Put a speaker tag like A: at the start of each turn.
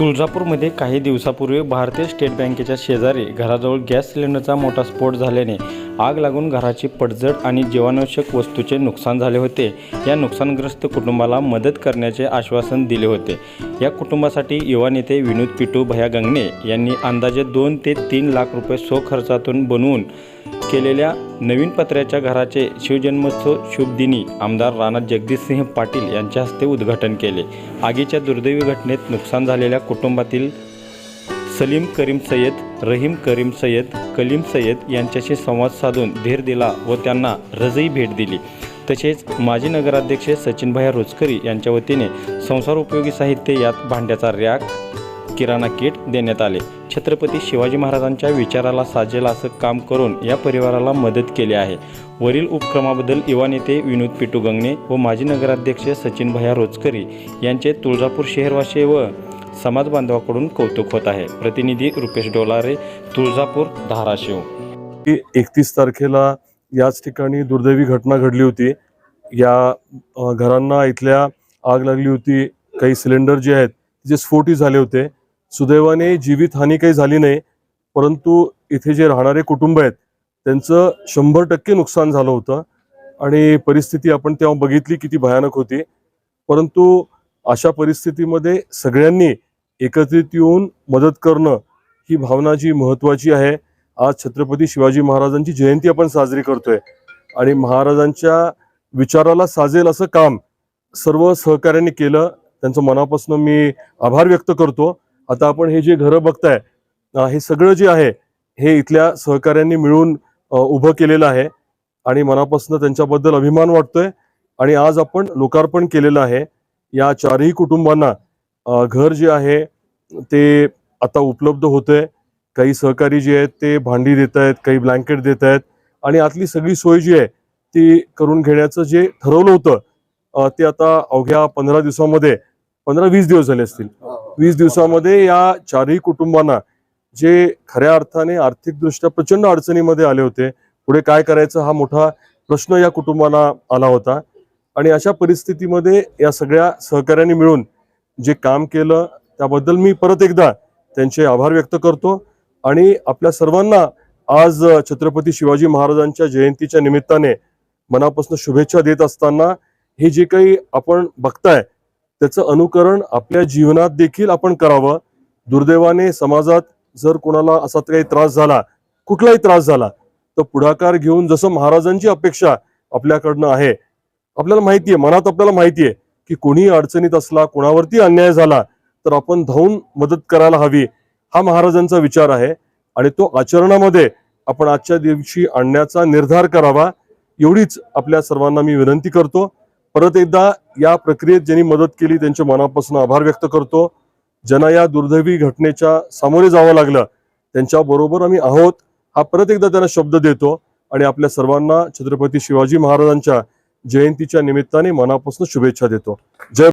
A: तुळजापूरमध्ये काही दिवसापूर्वी भारतीय स्टेट बँकेच्या शेजारी घराजवळ गॅस सिलेंडरचा मोठा स्फोट झाल्याने आग लागून घराची पडझड आणि जीवनावश्यक वस्तूचे नुकसान झाले होते. या नुकसानग्रस्त कुटुंबाला मदत करण्याचे आश्वासन दिले होते. या कुटुंबासाठी युवा नेते विनोद पिटू भया गंगणे यांनी अंदाजे दोन ते तीन लाख रुपये स्वखर्चातून बनवून केलेल्या नवीन पत्र्याच्या घराचे शिवजन्मोत्सव शुभदिनी आमदार राणा जगदीशसिंह पाटील यांच्या हस्ते उद्घाटन केले. आगीच्या दुर्दैवी घटनेत नुकसान झालेल्या कुटुंबातील सलीम करीम सय्यद रहीम करीम सय्यद कलीम सय्यद यांच्याशी संवाद साधून धीर दिला व त्यांना रजई भेट दिली. तसेच माजी नगराध्यक्ष सचिनभाई रोचकरी यांच्या वतीने संसार उपयोगी साहित्य यात भांड्याचा रॅक किराणा किट देण्यात आले. छत्रपती शिवाजी महाराजांच्या विचाराला साजेल असं काम करून या परिवाराला मदत केली आहे. वरील उपक्रमाबद्दल युवा नेते विनोद पिटू गंगणे व माजी नगराध्यक्ष सचिन भैया रोचकरी यांचे तुळजापूर शहरवासी व समाज बांधवाकडून कौतुक होत आहे. प्रतिनिधी रुपेश डोलारे तुळजापूर धाराशिव.
B: एकतीस तारखेला याच ठिकाणी दुर्दैवी घटना घडली होती. या घरांना इथल्या आग लागली होती. काही सिलेंडर जे आहेत जे स्फोटी झाले होते. सुदैवाने जीवितहानी काही झाली नाही परंतु इथे जे राहणारे कुटुंब आहेत त्यांचं शंभर टक्के नुकसान झालं होतं आणि परिस्थिती आपण तेव्हा बघितली किती भयानक होती. परंतु अशा परिस्थितीमध्ये सगळ्यांनी एकत्रित येऊन मदत करणं ही भावना जी महत्त्वाची आहे. आज छत्रपती शिवाजी महाराजांची जयंती आपण साजरी करतोय आणि महाराजांच्या विचाराला साजेल असं काम सर्व सहकार्यांनी केलं. त्यांचं मनापासून मी आभार व्यक्त करतो. आता आपण हे जे घरं बघताय हे सगळं जे आहे हे इथल्या सहकाऱ्यांनी मिळून उभं केलेलं आहे आणि मनापासून त्यांच्याबद्दल अभिमान वाटतोय. आणि आज आपण लोकार्पण केलेलं आहे. या चारही कुटुंबांना घर जे आहे ते आता उपलब्ध होतंय. काही सहकारी जे आहेत ते भांडी देत आहेत काही ब्लँकेट देत आहेत आणि आतली सगळी सोय जी आहे ती करून घेण्याचं जे ठरवलं होतं ते आता अवघ्या पंधरा दिवसामध्ये पंधरा वीस दिवस झाले असतील. वीस दिवसामध्ये या चारही कुटुंबांना जे खऱ्या अर्थाने आर्थिकदृष्ट्या प्रचंड अडचणीमध्ये आले होते पुढे काय करायचं हा मोठा प्रश्न या कुटुंबाला आला होता. आणि अशा परिस्थितीमध्ये या सगळ्या सहकार्यांनी मिळून जे काम केलं त्याबद्दल मी परत एकदा त्यांचे आभार व्यक्त करतो. आणि आपल्या सर्वांना आज छत्रपती शिवाजी महाराजांच्या जयंतीच्या निमित्ताने मनापासून शुभेच्छा देत असताना हे जे काही आपण बघताय त्याचं अनुकरण आपल्या जीवनात देखील आपण करावं. दुर्दैवाने समाजात जर कोणाला असा काही त्रास झाला कुठलाही त्रास झाला तर पुढाकार घेऊन जसं महाराजांची अपेक्षा आपल्याकडनं आहे आपल्याला माहितीये मनात आपल्याला माहितीये की कोणी अडचणीत असला कोणावरती अन्याय झाला तर आपण धावून मदत करायला हवी हा महाराजांचा विचार आहे. आणि तो आचरणामध्ये आपण आजच्या दिवशी आणण्याचा निर्धार करावा एवढीच आपल्या सर्वांना मी विनंती करतो. परत एकदा या प्रक्रियेत ज्यांनी मदत केली त्यांच्या मनापासून आभार व्यक्त करतो. ज्यांना या दुर्दैवी घटनेच्या सामोरे जावं लागलं त्यांच्या बरोबर आम्ही आहोत. हा परत एकदा त्यांना शब्द देतो आणि आपल्या सर्वांना छत्रपती शिवाजी महाराजांच्या जयंतीच्या निमित्ताने मनापासून शुभेच्छा देतो. जय